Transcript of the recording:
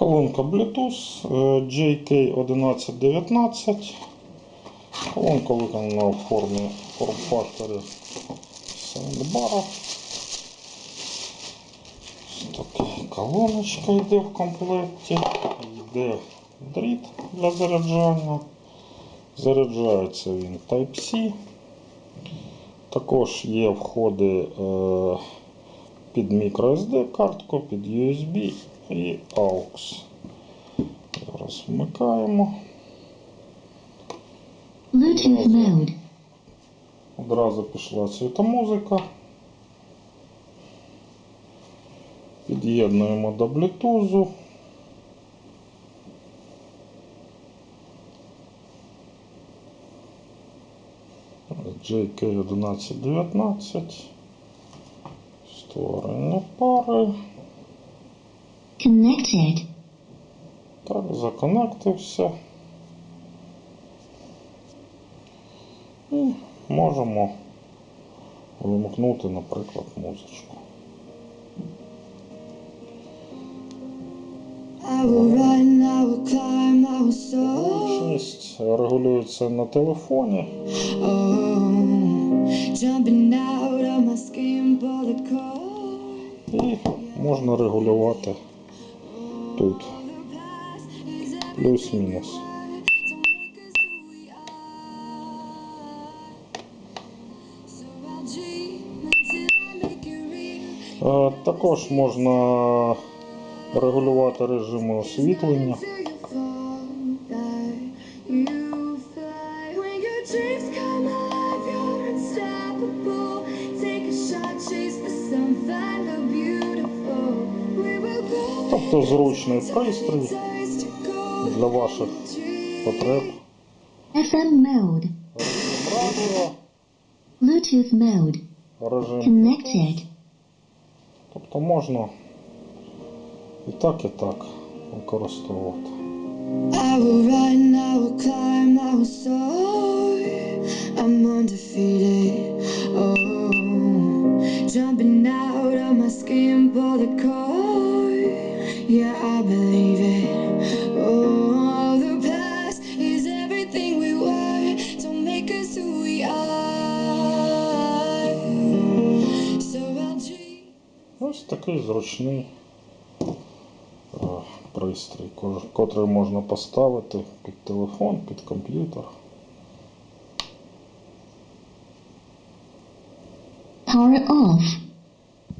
Колонка Bluetooth е, JK1119. Колонка виконана в формі форм-факторі саундбара. Така колоночка йде в комплекті. Йде дріт для заряджання. Заряджається він Type-C. Також є входи е, під microSD картку, під USB і AUX. Зараз вмикаємо. Bluetooth mode. Одразу пішла світомузика. Під'єднуємо до Bluetooth. JK1119. Створення пари. Connected. Так, законектився. І можемо вимкнути, наприклад, музичку. Регулюється на телефоні. Можна регулювати тут. Плюс-мінус. Е, Також можна регулювати режими освітлення. Тобто зручний пристрій для ваших потреб. FM mode. Bluetooth mode. режим. Connected. Тобто можна і так, і так використовувати. Yeah, I believe it. Oh, the past is everything we were. Don't make us who we are. So I'll dream. Ось такий зручний е, пристрій, котрий можна поставити під телефон, під комп'ютер. Power off.